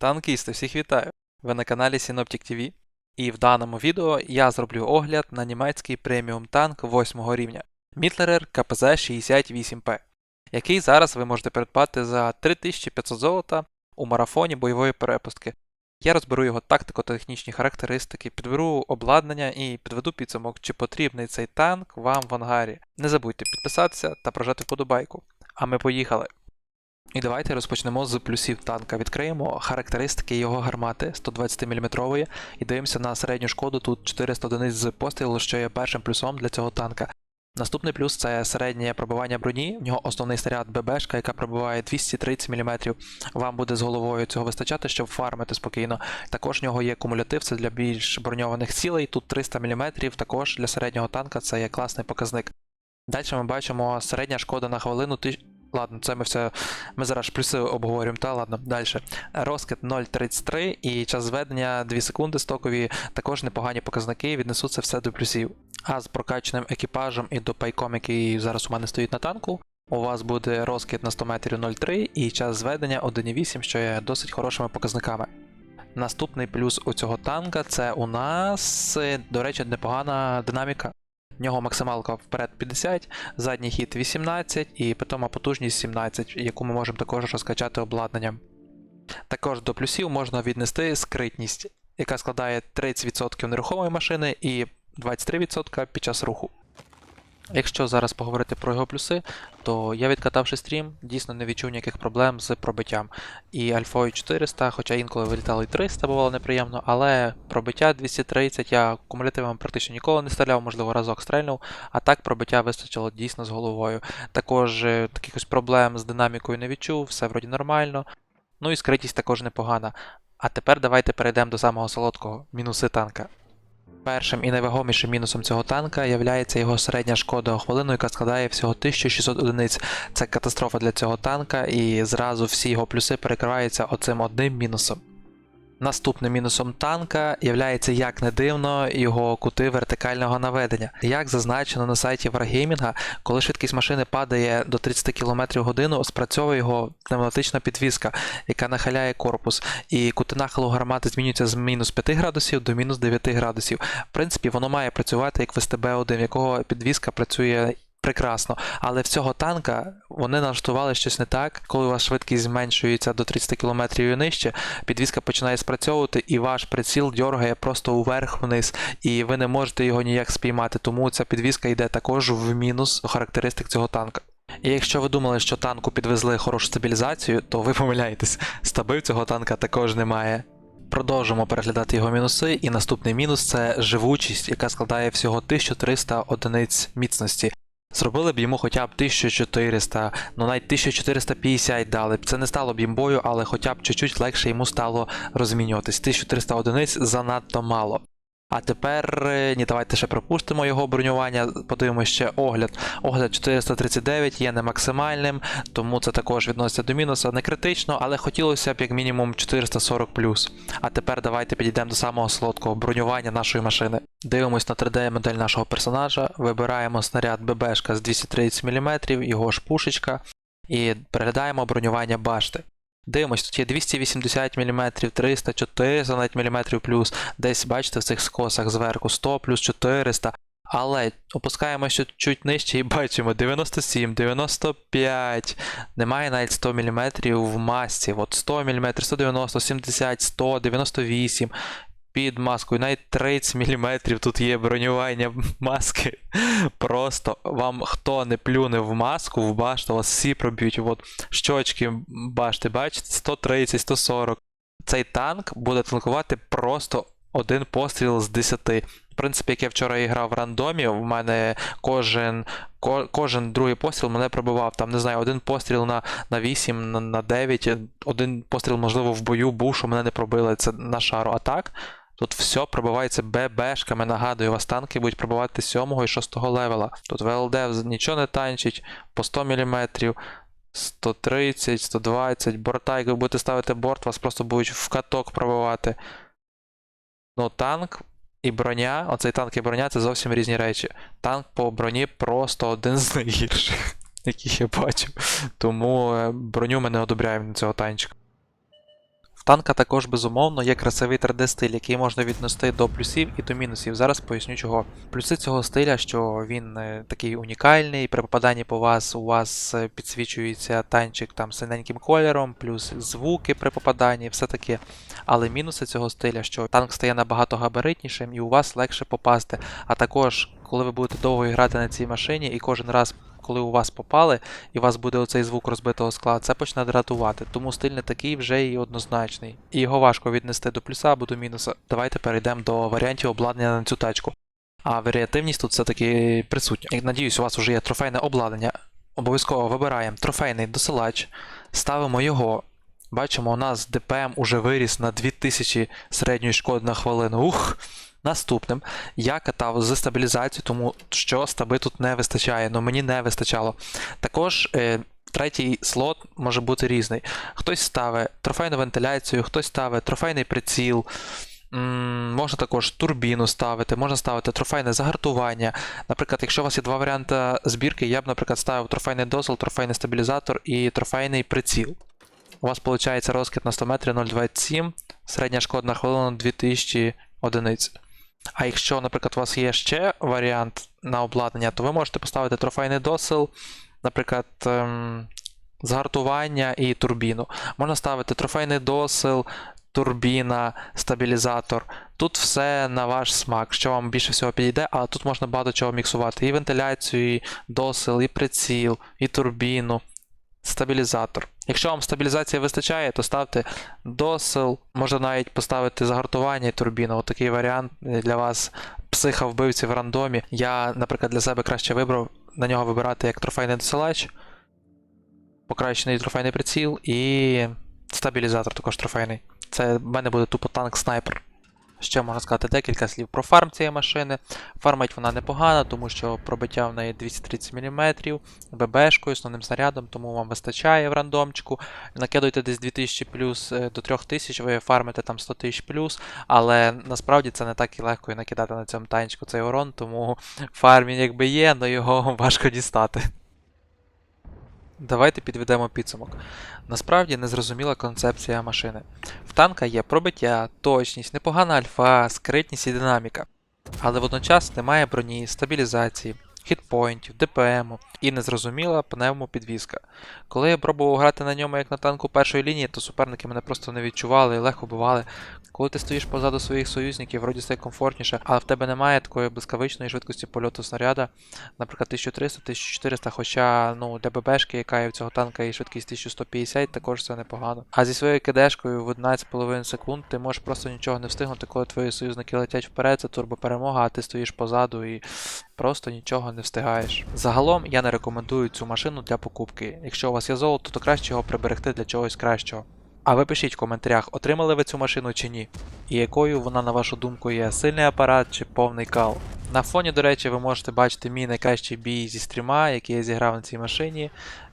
Танкісти, всіх вітаю! Ви на каналі Synoptic TV. І в даному відео я зроблю огляд на німецький преміум танк 8 рівня Мітлерер КПЗ 68П, який зараз ви можете придбати за 3500 золота у марафоні бойової перепустки. Я розберу його тактико-технічні характеристики, підберу обладнання і підведу підсумок, чи потрібний цей танк вам в ангарі. Не забудьте підписатися та прожати вподобайку. А ми поїхали! І давайте розпочнемо з плюсів танка. Відкриємо характеристики його гармати 120 мм і дивимося на середню шкоду. Тут 400 одиниць з пострілу, що є першим плюсом для цього танка. Наступний плюс це середнє пробивання броні. В нього основний снаряд ББшка, яка пробиває 230 мм. Вам буде з головою цього вистачати, щоб фармити спокійно. Також в нього є кумулятив, це для більш броньованих цілей. Тут 300 мм, також для середнього танка це є класний показник. Далі ми бачимо середня шкода на хвилину. Ладно, це ми все. Ми зараз плюси обговорюємо, та ладно, далі. Розкид 0.33 і час зведення 2 секунди стокові, також непогані показники, віднесу це все до плюсів. А з прокачаним екіпажем і допайком, який зараз у мене стоїть на танку, у вас буде розкид на 100 метрів 0.3 і час зведення 1.8, що є досить хорошими показниками. Наступний плюс у цього танка це у нас, е, до речі, непогана динаміка. В нього максималка вперед 50, задній хід 18 і питома потужність 17, яку ми можемо також розкачати обладнанням. Також до плюсів можна віднести скритність, яка складає 30% нерухомої машини і 23% під час руху. Якщо зараз поговорити про його плюси, то я відкатавши стрім, дійсно не відчув ніяких проблем з пробиттям. І альфою 400, хоча інколи вилітало і 300, бувало неприємно, але пробиття 230 я кумулятивом практично ніколи не стріляв, можливо, разок стрельнув, а так пробиття вистачило дійсно з головою. Також е, якихось проблем з динамікою не відчув, все вроді нормально. Ну і скритість також непогана. А тепер давайте перейдемо до самого солодкого мінуси танка. Першим і найвагомішим мінусом цього танка є його середня шкода хвилину, яка складає всього 1600 одиниць. Це катастрофа для цього танка, і зразу всі його плюси перекриваються оцим одним мінусом. Наступним мінусом танка є, як не дивно, його кути вертикального наведення. Як зазначено на сайті Wargaming, коли швидкість машини падає до 30 км годину, спрацьовує його пневматична підвіска, яка нахиляє корпус, і кути нахилу гармати змінюються з мінус 5 градусів до мінус 9 градусів. В принципі, воно має працювати як в СТБ-1, в якого підвіска працює прекрасно. Але в цього танка вони налаштували щось не так. Коли у вас швидкість зменшується до 30 км і нижче, підвізка починає спрацьовувати, і ваш приціл дьоргає просто уверх-вниз, і ви не можете його ніяк спіймати. Тому ця підвізка йде також в мінус характеристик цього танка. І якщо ви думали, що танку підвезли хорошу стабілізацію, то ви помиляєтесь. Стабив цього танка також немає. Продовжимо переглядати його мінуси, і наступний мінус це живучість, яка складає всього 1300 одиниць міцності. Зробили б йому хоча б 1400, ну навіть 1450 дали б. Це не стало б імбою, але хоча б чуть-чуть легше йому стало розмінюватись. 1300 одиниць занадто мало. А тепер е, ні, давайте ще пропустимо його бронювання, подивимося ще огляд. Огляд 439 є не максимальним, тому це також відноситься до мінуса. Не критично, але хотілося б як мінімум 440 А тепер давайте підійдемо до самого солодкого бронювання нашої машини. Дивимось на 3D-модель нашого персонажа, вибираємо снаряд ББшка з 230 мм, його ж пушечка, і переглядаємо бронювання башти. Дивимось, тут є 280 мм, 300, 400 навіть мм плюс. Десь, бачите, в цих скосах зверху 100 плюс 400. Але опускаємося чуть нижче і бачимо 97, 95. Немає навіть 100 мм в масці. От 100 мм, 190, 70, 100, 98 під маскою. Навіть 30 мм тут є бронювання маски. Просто вам хто не плюне в маску, в башту, вас всі проб'ють. От щочки башти, бачите, 130, 140. Цей танк буде танкувати просто один постріл з 10. В принципі, як я вчора грав в рандомі, в мене кожен ко, кожен другий постріл мене пробивав. Там, не знаю, один постріл на на 8, на, на 9, один постріл, можливо, в бою був, що мене не пробили. Це на шару. А так, Тут все пробивається ББшками. Нагадую, вас танки будуть пробивати 7 і 6 левела. Тут ВЛД нічого не танчить, по 100 мм, 130, 120, борта, як ви будете ставити борт, вас просто будуть в каток пробивати. Ну, танк і броня, оцей танк і броня це зовсім різні речі. Танк по броні просто один з найгірших, яких я бачив. Тому е, броню ми не одобряємо на цього танчика. Танка також безумовно є красивий 3D-стиль, який можна віднести до плюсів і до мінусів. Зараз поясню чого. Плюси цього стиля, що він е, такий унікальний, при попаданні по вас у вас е, підсвічується танчик там синеньким кольором, плюс звуки при попаданні, все таке. Але мінуси цього стиля, що танк стає набагато габаритнішим і у вас легше попасти. А також, коли ви будете довго грати на цій машині, і кожен раз, коли у вас попали, і у вас буде оцей звук розбитого скла, це почне дратувати. Тому стиль не такий вже і однозначний. І його важко віднести до плюса або до мінуса. Давайте перейдемо до варіантів обладнання на цю тачку. А варіативність тут все-таки присутня. Надіюсь, у вас вже є трофейне обладнання. Обов'язково вибираємо трофейний досилач, ставимо його. Бачимо, у нас ДПМ уже виріс на 2000 середньої шкоди на хвилину. Ух! Наступним я катав з стабілізацією, тому що стаби тут не вистачає, ну мені не вистачало. Також е, третій слот може бути різний. Хтось ставить трофейну вентиляцію, хтось ставить трофейний приціл. М, Можна також турбіну ставити, можна ставити трофейне загартування. Наприклад, якщо у вас є два варіанти збірки, я б, наприклад, ставив трофейний дозл, трофейний стабілізатор і трофейний приціл. У вас виходить розкид на 100 метрів 0,27, середня шкода на хвилину 2000 одиниць. А якщо, наприклад, у вас є ще варіант на обладнання, то ви можете поставити трофейний досил, наприклад, ем, згартування і турбіну. Можна ставити трофейний досил, турбіна, стабілізатор. Тут все на ваш смак, що вам більше всього підійде, але тут можна багато чого міксувати. І вентиляцію, і досил, і приціл, і турбіну, стабілізатор. Якщо вам стабілізації вистачає, то ставте досил, можна навіть поставити загартування турбіну. Отакий варіант для вас психа-вбивці в рандомі. Я, наприклад, для себе краще вибрав на нього вибирати як трофейний досилач, покращений трофейний приціл і стабілізатор також трофейний. Це в мене буде тупо танк снайпер. Ще можна сказати декілька слів про фарм цієї машини. Фармить вона непогана, тому що пробиття в неї 230 мм, ББшкою, основним снарядом, тому вам вистачає в рандомчику. Накидуйте десь 2000 плюс е, до 3000, ви фармите там 100 тисяч плюс, але насправді це не так і легко і накидати на цьому танчику цей урон, тому фармінг якби є, але його важко дістати. Давайте підведемо підсумок. Насправді незрозуміла концепція машини. В танка є пробиття, точність, непогана альфа, скритність і динаміка. Але водночас немає броні, стабілізації, хітпоінтів, ДПМу і незрозуміла пневмопідвізка. Коли я пробував грати на ньому як на танку першої лінії, то суперники мене просто не відчували і легко бували. Коли ти стоїш позаду своїх союзників, вроді стає комфортніше, але в тебе немає такої блискавичної швидкості польоту снаряда, наприклад, 1300-1400, хоча ну, для ББшки, яка є в цього танка, і швидкість 1150, також це непогано. А зі своєю кидешкою в 11,5 секунд ти можеш просто нічого не встигнути, коли твої союзники летять вперед, це турбоперемога, а ти стоїш позаду і просто нічого не встигаєш. Загалом я не рекомендую цю машину для покупки. Якщо у вас є золото, то краще його приберегти для чогось кращого. А ви пишіть в коментарях, отримали ви цю машину чи ні, і якою вона, на вашу думку, є сильний апарат чи повний кал. На фоні, до речі, ви можете бачити мій найкращий бій зі стріма, який я зіграв на цій машині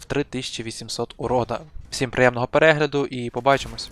в 3800 урода. Всім приємного перегляду і побачимось!